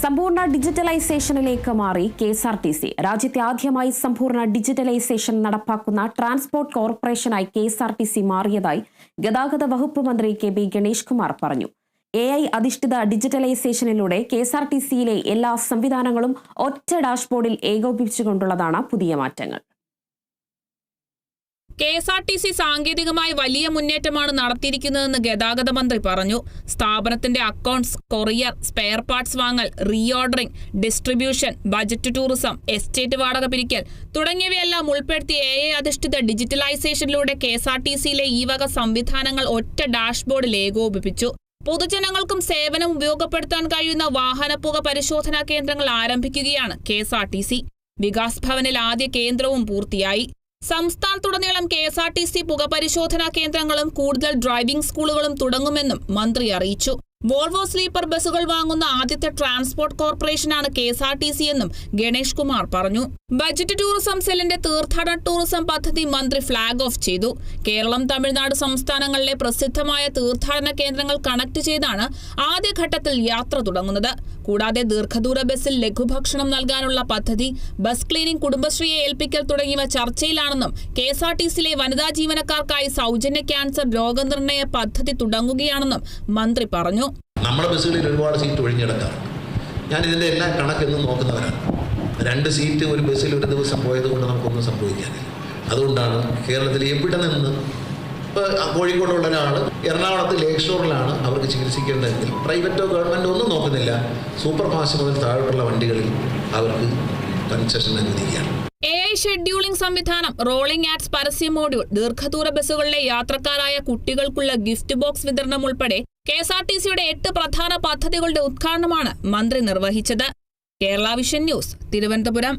സമ്പൂർണ ഡിജിറ്റലൈസേഷനിലേക്ക് മാറി K S R T C. രാജ്യത്തെ ആദ്യമായി സമ്പൂർണ ഡിജിറ്റലൈസേഷൻ നടപ്പാക്കുന്ന transport കോർപ്പറേഷനായി K S R T C മാറിയതായി ഗതാഗത വകുപ്പ് മന്ത്രി കെ ബി ഗണേഷ് കുമാർ പറഞ്ഞു. എ ഐ അധിഷ്ഠിത ഡിജിറ്റലൈസേഷനിലൂടെ കെ എസ് ആർ ടി സിയിലെ എല്ലാ സംവിധാനങ്ങളും ഒറ്റ ഡാഷ്ബോർഡിൽ ഏകോപിപ്പിച്ചുകൊണ്ടുള്ളതാണ് പുതിയ മാറ്റങ്ങൾ. K S R T C സാങ്കേതികമായി വലിയ മുന്നേറ്റമാണ് നടത്തിയിരിക്കുന്നതെന്ന് ഗതാഗത മന്ത്രി പറഞ്ഞു. സ്ഥാപനത്തിന്റെ അക്കൗണ്ട്സ് കൊറിയർ സ്പെയർ പാർട്സ് വാങ്ങൽ reordering distribution budget tourism estate വാടക പിരിക്കൽ തുടങ്ങിയവയെല്ലാം ഉൾപ്പെടുത്തി എ ഐ അധിഷ്ഠിത ഡിജിറ്റലൈസേഷനിലൂടെ കെ എസ് ആർ ടി സിയിലെ ഈ വക സംവിധാനങ്ങൾ ഒറ്റ ഡാഷ്ബോർഡിൽ ഏകോപിപ്പിച്ചു. പൊതുജനങ്ങൾക്കും സേവനം ഉപയോഗപ്പെടുത്താൻ കഴിയുന്ന വാഹനപ്പുക പരിശോധനാ കേന്ദ്രങ്ങൾ ആരംഭിക്കുകയാണ് K S R T C. Vikas ഭവനിൽ ആദ്യ കേന്ദ്രവും പൂർത്തിയായി. സംസ്ഥാനത്തുടനീളം K S R T C പുകപരിശോധനാ കേന്ദ്രങ്ങളും കൂടുതൽ ഡ്രൈവിംഗ് സ്കൂളുകളും തുടങ്ങുമെന്നും മന്ത്രി അറിയിച്ചു. വോൾവോ സ്ലീപ്പർ ബസ്സുകൾ വാങ്ങുന്ന ആദ്യത്തെ transport കോർപ്പറേഷനാണ് K S R T C എന്നും ഗണേഷ് കുമാർ പറഞ്ഞു. ബജറ്റ് ടൂറിസം സെല്ലിന്റെ തീർത്ഥാടന ടൂറിസം പദ്ധതി മന്ത്രി ഫ്ളാഗ് ഓഫ് ചെയ്തു. കേരളം തമിഴ്നാട് സംസ്ഥാനങ്ങളിലെ പ്രസിദ്ധമായ തീർത്ഥാടന കേന്ദ്രങ്ങൾ കണക്ട് ചെയ്താണ് ആദ്യഘട്ടത്തിൽ യാത്ര തുടങ്ങുന്നത്. കൂടാതെ ദീർഘദൂര ബസ്സിൽ ലഘുഭക്ഷണം നൽകാനുള്ള പദ്ധതി ബസ് ക്ലീനിംഗ് കുടുംബശ്രീയെ ഏൽപ്പിക്കൽ തുടങ്ങിയവ ചർച്ചയിലാണെന്നും കെ എസ് ആർ ടി സിയിലെ വനിതാ ജീവനക്കാർക്കായി സൗജന്യ ക്യാൻസർ രോഗനിർണയ പദ്ധതി തുടങ്ങുകയാണെന്നും മന്ത്രി പറഞ്ഞു. നമ്മുടെ ബസ്സുകളിൽ ഒരുപാട് സീറ്റ് ഒഴിഞ്ഞിടക്കാറുണ്ട് ഞാൻ ഇതിന്റെ എല്ലാ കണക്കെന്നും നോക്കുന്നവരാണ്. രണ്ട് സീറ്റ് ഒരു ബസ്സിൽ ഒരു ദിവസം പോയതുകൊണ്ട് നമുക്കൊന്നും സംഭവിക്കാനില്ല. അതുകൊണ്ടാണ് കേരളത്തിൽ എവിടെ നിന്ന് ഇപ്പോൾ കോഴിക്കോടുള്ള ഒരാൾ എറണാകുളത്ത് ലേക്ക് ഷോറിലാണ് അവർക്ക് ചികിത്സിക്കേണ്ടതെങ്കിൽ പ്രൈവറ്റോ ഗവൺമെന്റോ ഒന്നും നോക്കുന്നില്ല. സൂപ്പർ ഫാസ്റ്റ് മുതൽ താഴോട്ടുള്ള വണ്ടികളിൽ അവർക്ക് കൺസെഷൻ അനുവദിക്കുകയാണ്. എ ഐ ഷെഡ്യൂളിംഗ് സംവിധാനം റോളിംഗ് ആഡ്സ് പരസ്യ മോഡ്യൂൾ ദീർഘദൂര ബസ്സുകളിലെ യാത്രക്കാരായ കുട്ടികൾക്കുള്ള ഗിഫ്റ്റ് ബോക്സ് വിതരണം ഉൾപ്പെടെ കെ എസ് ആർ ടി സിയുടെ എട്ട് പ്രധാന പദ്ധതികളുടെ ഉദ്ഘാടനമാണ് മന്ത്രി നിർവഹിച്ചത്. Kerala vision news Thiruvananthapuram.